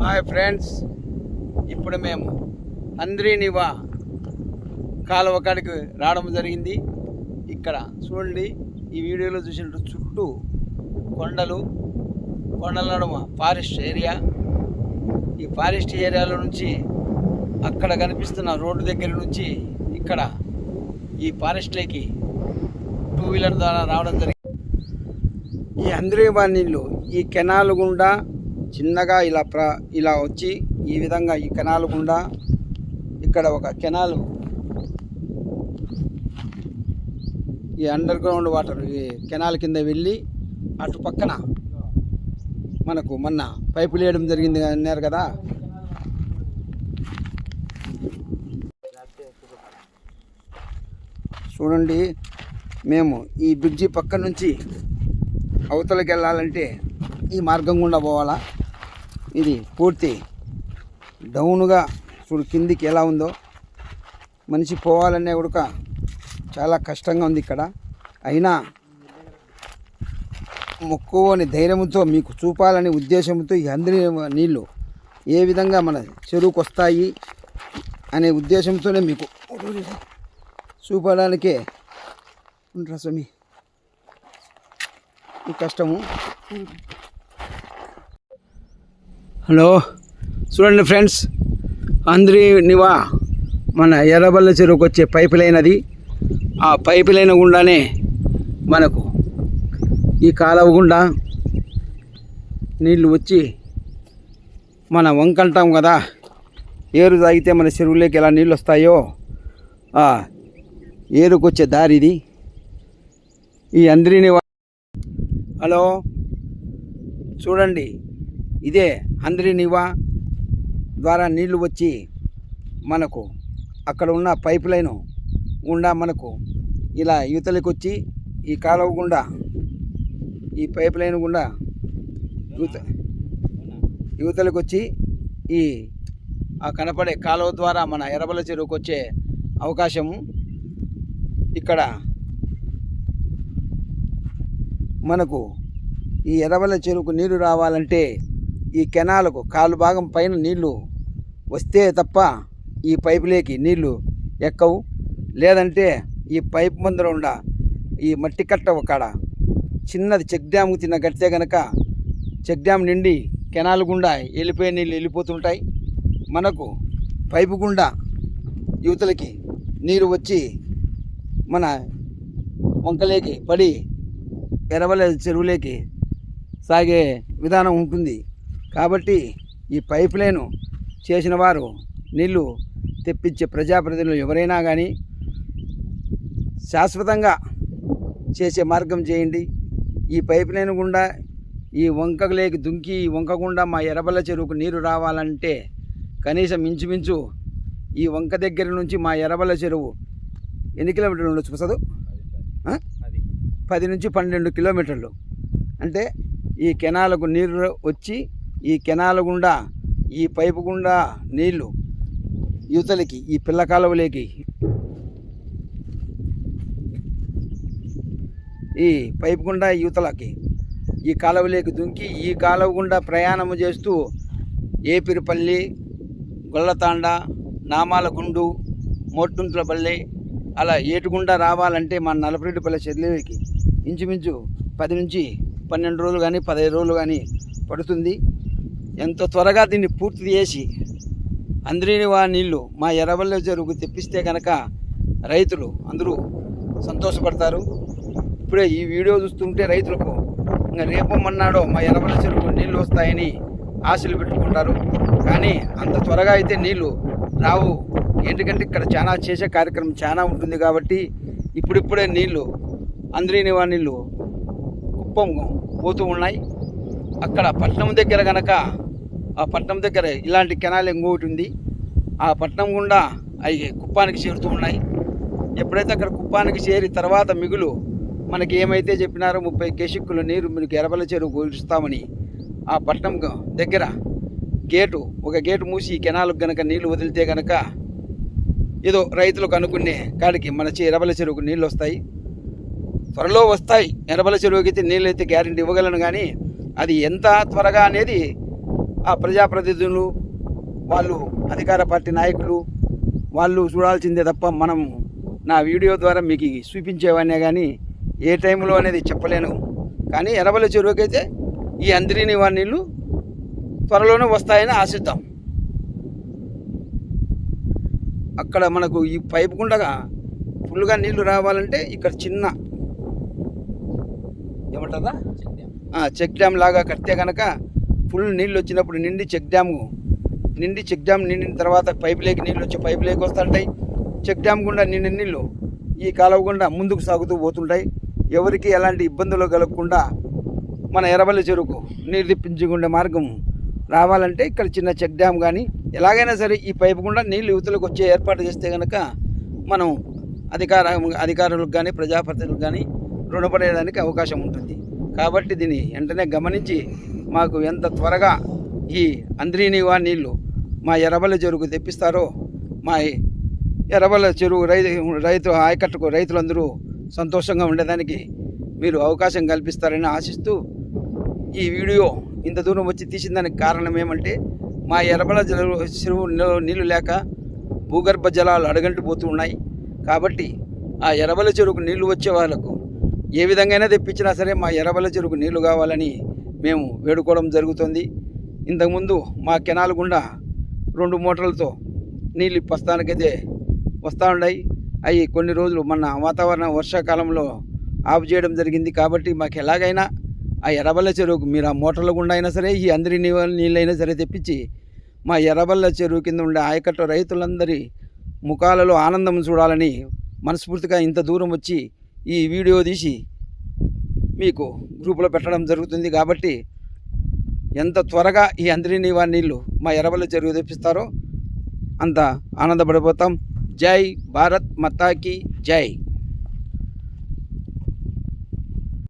Hi friends ఇప్పుడు మేము అంద్రీనివా కాలువ కాడికి రావడం జరిగింది. ఇక్కడ చూడండి ఈ వీడియోలో చూసినట్టు చుట్టూ కొండలు కొండల నడుమ ఫారెస్ట్ ఏరియా. ఈ ఫారెస్ట్ ఏరియాలో నుంచి అక్కడ కనిపిస్తున్న రోడ్డు దగ్గర నుంచి ఇక్కడ ఈ ఫారెస్ట్లోకి టూ వీలర్ ద్వారా రావడం జరిగింది. ఈ అంద్రీవా నీళ్ళు ఈ కెనాల్ గుండా చిన్నగా ఇలా ప్ర ఇలా వచ్చి ఈ విధంగా ఈ కెనాల్ గుండా ఇక్కడ ఒక కెనాల్ ఈ అండర్ గ్రౌండ్ వాటర్ ఈ కెనాల్ కింద వెళ్ళి అటు పక్కన మనకు మొన్న పైపులు వేయడం జరిగింది అన్నారు కదా. చూడండి మేము ఈ బ్రిడ్జి పక్క నుంచి అవతలకి వెళ్ళాలంటే ఈ మార్గం గుండా పోవాలా? ఇది పూర్తి డౌన్గా చూడు కిందికి ఎలా ఉందో. మనిషి పోవాలనే ఉడక చాలా కష్టంగా ఉంది ఇక్కడ. అయినా మొక్కువని ధైర్యంతో మీకు చూపాలనే ఉద్దేశంతో ఈ అందరి నీళ్ళు ఏ విధంగా మన చెరువుకు వస్తాయి అనే ఉద్దేశంతోనే మీకు చూపడానికే ఉంటారా స్వామి. ఈ కష్టము. హలో. చూడండి ఫ్రెండ్స్ అందరి నివా మన ఎర్రబల్ల చెరువుకు వచ్చే పైప్ లైన్ అది ఆ పైప్ లైన్ గుండానే మనకు ఈ కాలువ గుండా నీళ్ళు వచ్చి మన వంకంటాం కదా ఏరు తాగితే మన చెరువులోకి ఎలా నీళ్ళు వస్తాయో ఆ ఏరుకు వచ్చే దారి ఇది. ఈ అందరిని హలో. చూడండి ఇదే అందరి నివా ద్వారా నీళ్ళు వచ్చి మనకు అక్కడ ఉన్న పైప్ లైను గుండా మనకు ఇలా యువతలకు వచ్చి ఈ కాలువ గుండా ఈ పైప్ లైన్ గుండా యువత యువతలకు వచ్చి ఈ ఆ కనపడే కాలువ ద్వారా మన ఎర్రబల్ల చెరువుకు వచ్చే అవకాశము ఇక్కడ మనకు ఈ ఎర్రవల్ల చెరువుకు నీరు రావాలంటే ఈ కెనాలకు కాలు భాగం పైన నీళ్ళు వస్తే తప్ప ఈ పైపులోకి నీళ్ళు ఎక్కవు. లేదంటే ఈ పైపు ముందర ఉండ ఈ మట్టి కట్ట ఒకడ. చిన్నది చెక్ డ్యామ్కి తిన్న కడితే గనక చెక్ డ్యామ్ నిండి కెనాల్ గుండా వెళ్ళిపోయే నీళ్ళు వెళ్ళిపోతుంటాయి మనకు పైపు గుండా యువతలకి నీరు వచ్చి మన వంకలేకి పడి ఎర్రవల్ల చెరువులేకి సాగే విధానం ఉంటుంది. కాబట్టి ఈ పైప్ లైన్ చేసిన వారు నీళ్ళు తెప్పించే ప్రజాప్రతినిధులు ఎవరైనా కానీ శాశ్వతంగా చేసే మార్గం చేయండి. ఈ పైప్ లైన్ గుండా ఈ వంకలేకి దుంకి ఈ వంక గుండా మా ఎర్రబల్ల చెరువుకు నీరు రావాలంటే కనీసం ఇంచుమించు ఈ వంక దగ్గర నుంచి మా ఎర్రబల్ల చెరువు ఎన్ని కిలోమీటర్లు ఉండొచ్చు ప్రసాదు? పది నుంచి పన్నెండు కిలోమీటర్లు. అంటే ఈ కెనాలకు నీరు వచ్చి ఈ కెనాల గుండా ఈ పైపు గుండా నీళ్ళు యువతలకి ఈ పిల్ల కాలువలోకి. ఈ పైపు గుండా యువతలకి ఈ కాలువలోకి దుంకి ఈ కాలువ గుండా ప్రయాణము చేస్తూ ఏపిరిపల్లి గొల్లతాండ నామాలగుండు మోట్టుంట్లపల్లి అలా ఏటుగుండా రావాలంటే మన నలపరెడ్డిపల్లి చెర్లేకి ఇంచుమించు పది నుంచి పన్నెండు రోజులు కానీ పదహైదు రోజులు కానీ పడుతుంది. ఎంత త్వరగా దీన్ని పూర్తి చేసి అందరిని వా నీళ్ళు మా ఎర్రబల్ల చెరువుకు తెప్పిస్తే కనుక రైతులు అందరూ సంతోషపడతారు. ఇప్పుడే ఈ వీడియో చూస్తుంటే రైతులకు ఇంకా రేపు మన్నాడో మా ఎర్రబల్ల చెరువుకు నీళ్ళు వస్తాయని ఆశలు పెట్టుకుంటారు. కానీ అంత త్వరగా అయితే నీళ్ళు రావు. ఎందుకంటే ఇక్కడ చాలా చేసే కార్యక్రమం చాలా ఉంటుంది కాబట్టి ఇప్పుడిప్పుడే నీళ్ళు అందరిని వా నీళ్ళు కుప్పం పోతూ ఉన్నాయి. అక్కడ పట్నం దగ్గర గనక ఆ పట్నం దగ్గర ఇలాంటి కెనాల్ ఇంకొకటి ఉంది. ఆ పట్నం గుండా అవి కుప్పానికి చేరుతూ ఉన్నాయి. ఎప్పుడైతే అక్కడ కుప్పానికి చేరి తర్వాత మిగులు మనకి ఏమైతే చెప్పినారో ముప్పై కేసిక్కుల నీరు మీకు ఎరబల చెరువు ఇస్తామని ఆ పట్నం దగ్గర గేటు ఒక గేటు మూసి కెనాలకు కెనాల్కి గనక నీళ్ళు వదిలితే గనక ఏదో రైతులకు అనుకునే కాడికి మన చే ఎరబల చెరువుకు నీళ్ళు వస్తాయి. త్వరలో వస్తాయి. ఎరబల చెరువుకి అయితే నీళ్ళు అయితే గ్యారెంటీ ఇవ్వగలను కానీ అది ఎంత త్వరగా అనేది ఆ ప్రజాప్రతినిధులు వాళ్ళు అధికార పార్టీ నాయకులు వాళ్ళు చూడాల్సిందే తప్ప మనం నా వీడియో ద్వారా మీకు చూపించేవాడినే కానీ ఏ టైంలో అనేది చెప్పలేను. కానీ ఎర్రబల్లి చెరువుకైతే ఈ అందిరిని వారి నీళ్ళు త్వరలోనే వస్తాయని ఆశిద్దాం. అక్కడ మనకు ఈ పైపు గుండగా ఫుల్గా నీళ్ళు రావాలంటే ఇక్కడ చిన్న ఏమంటారా? Check dam. లాగా కడితే కనుక ఫుల్ నీళ్ళు వచ్చినప్పుడు నిండి చెక్ డ్యామ్ నిండి చెక్ డ్యామ్ నిండిన తర్వాత పైప్ లేకి నీళ్ళు వచ్చి పైప్ లేకి వస్తుంటాయి. చెక్ డ్యామ్ గుండా నిండిన నీళ్ళు ఈ కాలువ గుండా ముందుకు సాగుతూ పోతుంటాయి. ఎవరికి ఎలాంటి ఇబ్బందులు కలగకుండా మన ఎరబల్లి చెరుకు నీరు తెప్పించుకునే మార్గం రావాలంటే ఇక్కడ చిన్న చెక్ డ్యామ్ కానీ ఎలాగైనా సరే ఈ పైపు గుండా నీళ్ళు యువతలకు వచ్చే ఏర్పాటు చేస్తే కనుక మనం అధికార అధికారులకు కానీ ప్రజాప్రతినిధులకు కానీ రుణపడేయడానికి అవకాశం ఉంటుంది. కాబట్టి దీన్ని వెంటనే గమనించి మాకు ఎంత త్వరగా ఈ అంద్రీనివా నీళ్ళు మా ఎరబల చెరువుకు తెప్పిస్తారో మా ఎరబల చెరువు రైతు రైతు ఆయకట్టుకు రైతులందరూ సంతోషంగా ఉండేదానికి మీరు అవకాశం కల్పిస్తారని ఆశిస్తూ ఈ వీడియో ఇంత దూరం వచ్చి తీసిన దానికి కారణం ఏమంటే మా ఎరబల జల చెరువు నీళ్ళు లేక భూగర్భ జలాలు అడగంటిపోతూ ఉన్నాయి. కాబట్టి ఆ ఎరబల చెరువుకు నీళ్ళు వచ్చే వాళ్ళకు ఏ విధంగానే తెప్పించినా సరే మా ఎరబల చెరువుకు నీళ్ళు కావాలని మేము వేడుకోవడం జరుగుతుంది. ఇంతకుముందు మా కెనాల్ గుండా రెండు మోటార్లతో నీళ్ళు ప్రస్తుతానికైతే వస్తూ ఉన్నాయి అవి కొన్ని రోజులు మన వాతావరణ వర్షాకాలంలో ఆఫ్ చేయడం జరిగింది కాబట్టి మాకు ఎలాగైనా ఆ ఎర్రబల్ల చెరువుకు మీరు ఆ మోటార్ల గుండా అయినా సరే ఈ అందరి నీళ్ళైనా సరే తెప్పించి మా ఎర్రబల్ల చెరువు కింద ఉండే ఆయకట్టు రైతులందరి ముఖాలలో ఆనందం చూడాలని మనస్ఫూర్తిగా ఇంత దూరం వచ్చి ఈ వీడియో తీసి మీకు గ్రూపులో పెట్టడం జరుగుతుంది కాబట్టి ఎంత త్వరగా ఈ అందరి నీళ్ళు మా ఎర్రబల్ల చెరువు తెప్పిస్తారో అంత ఆనందపడిపోతాం. జై భారత్ మతాకి జై.